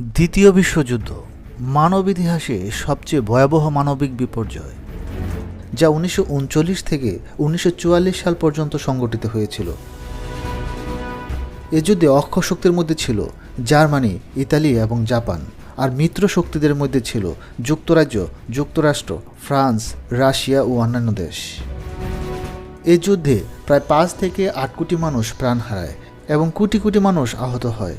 দ্বিতীয় বিশ্বযুদ্ধ, মানব ইতিহাসে সবচেয়ে ভয়াবহ মানবিক বিপর্যয়, যা উনিশশো উনচল্লিশ থেকে উনিশশো চুয়াল্লিশ সাল পর্যন্ত সংগঠিত হয়েছিল। এ যুদ্ধে অক্ষ শক্তির মধ্যে ছিল জার্মানি, ইতালি এবং জাপান, আর মিত্র শক্তিদের মধ্যে ছিল যুক্তরাজ্য, যুক্তরাষ্ট্র, ফ্রান্স, রাশিয়া ও অন্যান্য দেশ। এই যুদ্ধে প্রায় পাঁচ থেকে আট কোটি মানুষ প্রাণ হারায় এবং কোটি কোটি মানুষ আহত হয়।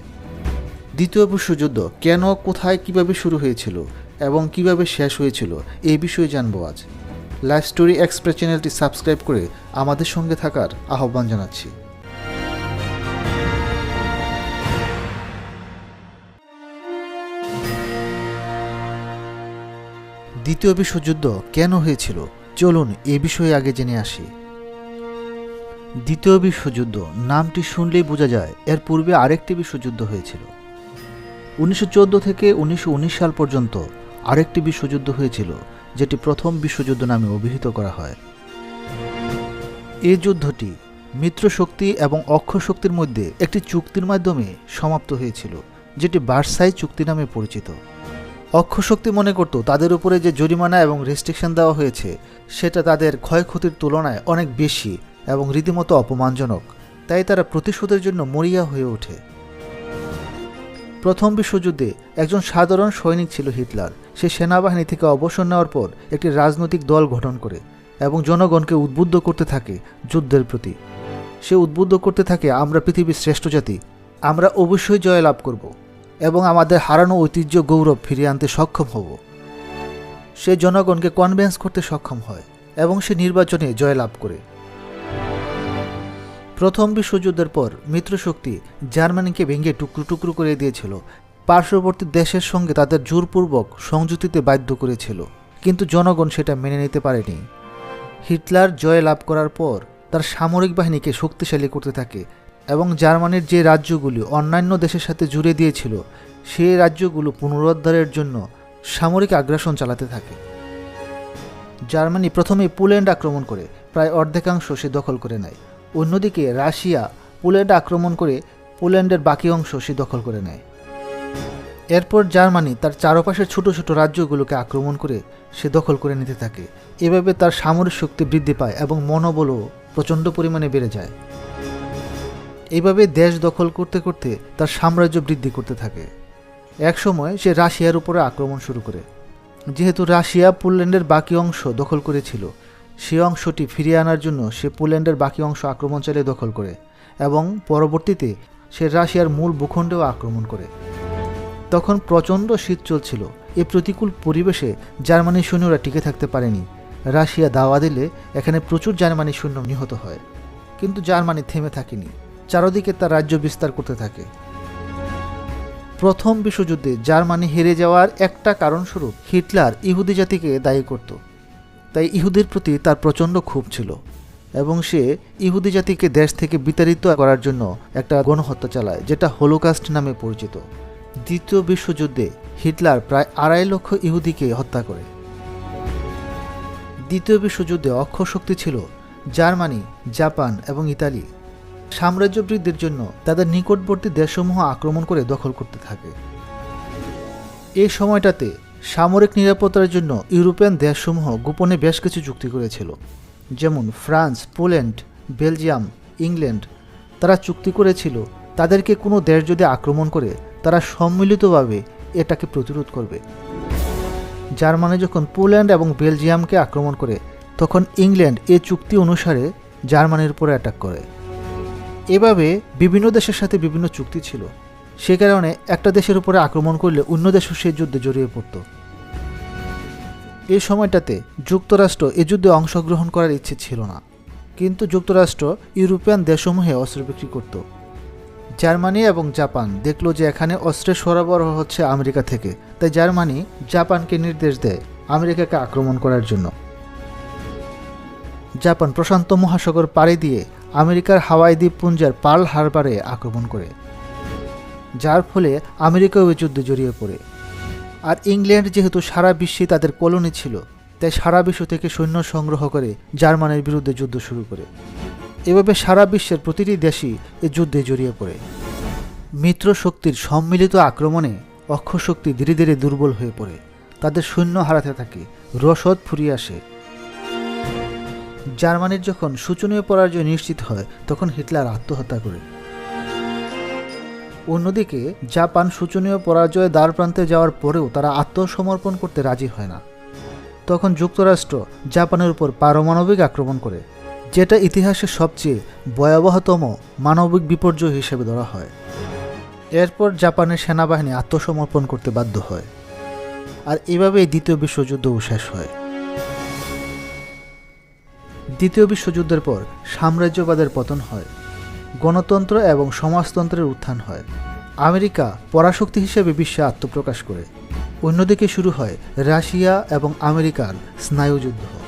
দ্বিতীয় বিশ্বযুদ্ধ কেন, কোথায়, কীভাবে শুরু হয়েছিল এবং কীভাবে শেষ হয়েছিল এই বিষয়ে জানব আজ। লাইভ স্টোরি এক্সপ্রেস চ্যানেলটি সাবস্ক্রাইব করে আমাদের সঙ্গে থাকার আহ্বান জানাচ্ছি। দ্বিতীয় বিশ্বযুদ্ধ কেন হয়েছিল? চলুন এ বিষয়ে আগে জেনে আসি। দ্বিতীয় বিশ্বযুদ্ধ নামটি শুনলেই বোঝা যায়, এর পূর্বে আরেকটি বিশ্বযুদ্ধ হয়েছিল। উনিশশো চোদ্দ থেকে উনিশশো উনিশ সাল পর্যন্ত আরেকটি বিশ্বযুদ্ধ হয়েছিল, যেটি প্রথম বিশ্বযুদ্ধ নামে অভিহিত করা হয়। এই যুদ্ধটি মিত্র শক্তি এবং অক্ষ শক্তির মধ্যে একটি চুক্তির মাধ্যমে সমাপ্ত হয়েছিল, যেটি বার্সাই চুক্তি নামে পরিচিত। অক্ষ শক্তি মনে করত তাদের উপরে যে জরিমানা এবং রেস্ট্রিকশন দেওয়া হয়েছে, সেটা তাদের ক্ষয়ক্ষতির তুলনায় অনেক বেশি এবং রীতিমতো অপমানজনক। তাই তারা প্রতিশোধের জন্য মরিয়া হয়ে ওঠে। প্রথম বিশ্বযুদ্ধে একজন সাধারণ সৈনিক ছিল হিটলার। সে সেনাবাহিনী থেকে অবসর নেওয়ার পর একটি রাজনৈতিক দল গঠন করে এবং জনগণকে উদ্বুদ্ধ করতে থাকে যুদ্ধের প্রতি। সে উদ্বুদ্ধ করতে থাকে, আমরা পৃথিবীর শ্রেষ্ঠ জাতি, আমরা অবশ্যই জয়লাভ করব এবং আমাদের হারানো ঐতিহ্য, গৌরব ফিরিয়ে আনতে সক্ষম হব। সে জনগণকে কনভেন্স করতে সক্ষম হয় এবং সে নির্বাচনে জয়লাভ করে। প্রথম বিশ্বযুদ্ধের পর মিত্রশক্তি জার্মানিকে ভেঙে টুকরো টুকরো করে দিয়েছিল। পার্শ্ববর্তী দেশের সঙ্গে তাদের জোরপূর্বক সংযুক্তিতে বাধ্য করেছিল, কিন্তু জনগণ সেটা মেনে নিতে পারেনি। হিটলার জয় লাভ করার পর তার সামরিক বাহিনীকে শক্তিশালী করতে থাকে এবং জার্মানির যে রাজ্যগুলি অন্যান্য দেশের সাথে জুড়ে দিয়েছিল সেই রাজ্যগুলো পুনরুদ্ধারের জন্য সামরিক আগ্রাসন চালাতে থাকে। জার্মানি প্রথমে পোল্যান্ড আক্রমণ করে, প্রায় অর্ধেকাংশ সে দখল করে নেয়। অন্যদিকে রাশিয়া পোল্যান্ড আক্রমণ করে পোল্যান্ডের বাকি অংশ সে দখল করে নেয়। এরপর জার্মানি তার চারপাশের ছোট ছোট রাজ্যগুলোকে আক্রমণ করে সে দখল করে নিতে থাকে। এভাবে তার সামরিক শক্তি বৃদ্ধি পায় এবং মনোবলও প্রচণ্ড পরিমাণে বেড়ে যায়। এইভাবে দেশ দখল করতে করতে তার সাম্রাজ্য বৃদ্ধি করতে থাকে। একসময় সে রাশিয়ার উপরে আক্রমণ শুরু করে। যেহেতু রাশিয়া পোল্যান্ডের বাকি অংশ দখল করেছিল সে অংশটি ফিরিয়ে আনার জন্য সে পোল্যান্ডের বাকি অংশ আক্রমণ চালিয়ে দখল করে এবং পরবর্তীতে সে রাশিয়ার মূল ভূখণ্ডেও আক্রমণ করে। তখন প্রচণ্ড শীত চলছিল। এ প্রতিকূল পরিবেশে জার্মানির সৈন্যরা টিকে থাকতে পারেনি। রাশিয়া দাওয়া দিলে এখানে প্রচুর জার্মানি সৈন্য নিহত হয়। কিন্তু জার্মানি থেমে থাকেনি। চারদিকে তার রাজ্য বিস্তার করতে থাকে। প্রথম বিশ্বযুদ্ধে জার্মানি হেরে যাওয়ার একটা কারণস্বরূপ হিটলার ইহুদি জাতিকে দায়ী করত। তাই ইহুদির প্রতি তার প্রচণ্ড ক্ষোভ ছিল এবং সে ইহুদি জাতিকে দেশ থেকে বিতাড়িত করার জন্য একটা গণহত্যা চালায়, যেটা হোলোকাস্ট নামে পরিচিত। দ্বিতীয় বিশ্বযুদ্ধে হিটলার প্রায় আড়াই লক্ষ ইহুদিকে হত্যা করে। দ্বিতীয় বিশ্বযুদ্ধে অক্ষ শক্তি ছিল জার্মানি, জাপান এবং ইতালি। সাম্রাজ্য বৃদ্ধির জন্য তাদের নিকটবর্তী দেশসমূহ আক্রমণ করে দখল করতে থাকে। এই সময়টাতে সামরিক নিরাপত্তার জন্য ইউরোপিয়ান দেশসমূহ গোপনে বেশ কিছু চুক্তি করেছিল। যেমন ফ্রান্স, পোল্যান্ড, বেলজিয়াম, ইংল্যান্ড, তারা চুক্তি করেছিল তাদেরকে কোনো দেশ যদি আক্রমণ করে, তারা সম্মিলিতভাবে এটাকে প্রতিরোধ করবে। জার্মানি যখন পোল্যান্ড এবং বেলজিয়ামকে আক্রমণ করে, তখন ইংল্যান্ড এ চুক্তি অনুসারে জার্মানির উপরে অ্যাটাক করে। এভাবে বিভিন্ন দেশের সাথে বিভিন্ন চুক্তি ছিল। সে কারণে একটা দেশের উপরে আক্রমণ করলে অন্য দেশও সেই যুদ্ধে জড়িয়ে পড়ত। এই সময়টাতে যুক্তরাষ্ট্র এ যুদ্ধে অংশগ্রহণ করার ইচ্ছে ছিল না। কিন্তু যুক্তরাষ্ট্র ইউরোপিয়ান দেশসমূহে অস্ত্র বিক্রি করত। জার্মানি এবং জাপান দেখল যে এখানে অস্ত্রের সরবরাহ হচ্ছে আমেরিকা থেকে, তাই জার্মানি জাপানকে নির্দেশ দেয় আমেরিকাকে আক্রমণ করার জন্য। জাপান প্রশান্ত মহাসাগর পাড়ি দিয়ে আমেরিকার হাওয়াই দ্বীপপুঞ্জের পার্ল হারবারে আক্রমণ করে। যার ফলে আমেরিকাও এই যুদ্ধে জড়িয়ে পড়ে। আর ইংল্যান্ড যেহেতু সারা বিশ্বে তাদের কলোনি ছিল, তাই সারা বিশ্ব থেকে সৈন্য সংগ্রহ করে জার্মানির বিরুদ্ধে যুদ্ধ শুরু করে। এভাবে সারা বিশ্বের প্রতিটি দেশই এ যুদ্ধে জড়িয়ে পড়ে। মিত্র শক্তির সম্মিলিত আক্রমণে অক্ষশক্তি ধীরে ধীরে দুর্বল হয়ে পড়ে। তাদের সৈন্য হারাতে থাকে, রসদ ফুরিয়ে আসে। জার্মানির যখন শোচনীয় পরাজয় নিশ্চিত হয়, তখন হিটলার আত্মহত্যা করে। অন্যদিকে, জাপান শোচনীয় পরাজয়ে দ্বার প্রান্তে যাওয়ার পরেও তারা আত্মসমর্পণ করতে রাজি হয় না। তখন যুক্তরাষ্ট্র জাপানের উপর পারমাণবিক আক্রমণ করে, যেটা ইতিহাসের সবচেয়ে ভয়াবহতম মানবিক বিপর্যয় হিসেবে ধরা হয়। এরপর জাপানের সেনাবাহিনী আত্মসমর্পণ করতে বাধ্য হয়, আর এভাবেই দ্বিতীয় বিশ্বযুদ্ধও শেষ হয়। দ্বিতীয় বিশ্বযুদ্ধের পর সাম্রাজ্যবাদের পতন হয়। গণতন্ত্র এবং সমাজতন্ত্রের উত্থান হয়। আমেরিকা পরাশক্তি হিসেবে বিশ্বে আত্মপ্রকাশ করে। অন্যদিকে শুরু হয় রাশিয়া এবং আমেরিকার স্নায়ুযুদ্ধ।